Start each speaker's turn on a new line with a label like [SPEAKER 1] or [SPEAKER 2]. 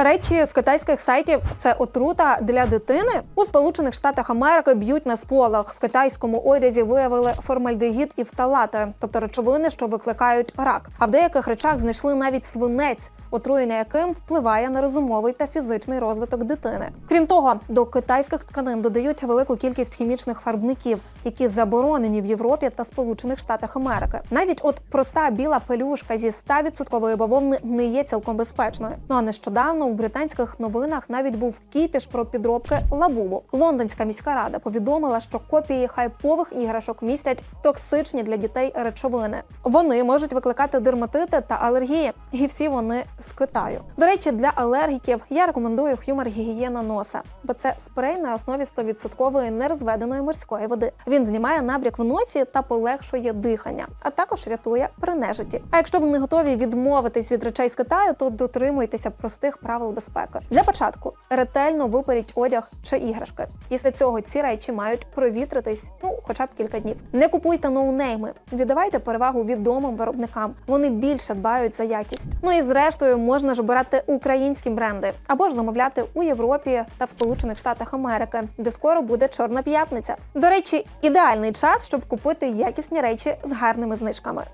[SPEAKER 1] Речі з китайських сайтів це отрута для дитини. У Сполучених Штатах Америки б'ють на сполох. В китайському одязі виявили формальдегід і фталати, тобто речовини, що викликають рак. А в деяких речах знайшли навіть свинець, отруєння яким впливає на розумовий та фізичний розвиток дитини. Крім того, до китайських тканин додають велику кількість хімічних фарбників, які заборонені в Європі та Сполучених Штатах Америки. Навіть от проста біла пелюшка зі 100% бавовни не є цілком безпечною. Ну а нещодавно у британських новинах навіть був кіпіш про підробки лабубу. Лондонська міська рада повідомила, що копії хайпових іграшок містять токсичні для дітей речовини. Вони можуть викликати дерматити та алергії, і всі вони з Китаю. До речі, для алергіків я рекомендую хюмер гігієна носа, бо це спрей на основі 100% нерозведеної морської води. Він знімає набряк в носі та полегшує дихання, а також рятує при нежиті. А якщо ви не готові відмовитись від речей з Китаю, то дотримуйтеся простих правил безпеки. Для початку ретельно виперіть одяг чи іграшки. Після цього ці речі мають провітритись ну хоча б кілька днів. Не купуйте ноунейми, віддавайте перевагу відомим виробникам. Вони більше дбають за якість. Ну і зрештою можна ж обирати українські бренди або ж замовляти у Європі та в Сполучених Штатах Америки, де скоро буде чорна п'ятниця. До речі, ідеальний час, щоб купити якісні речі з гарними знижками.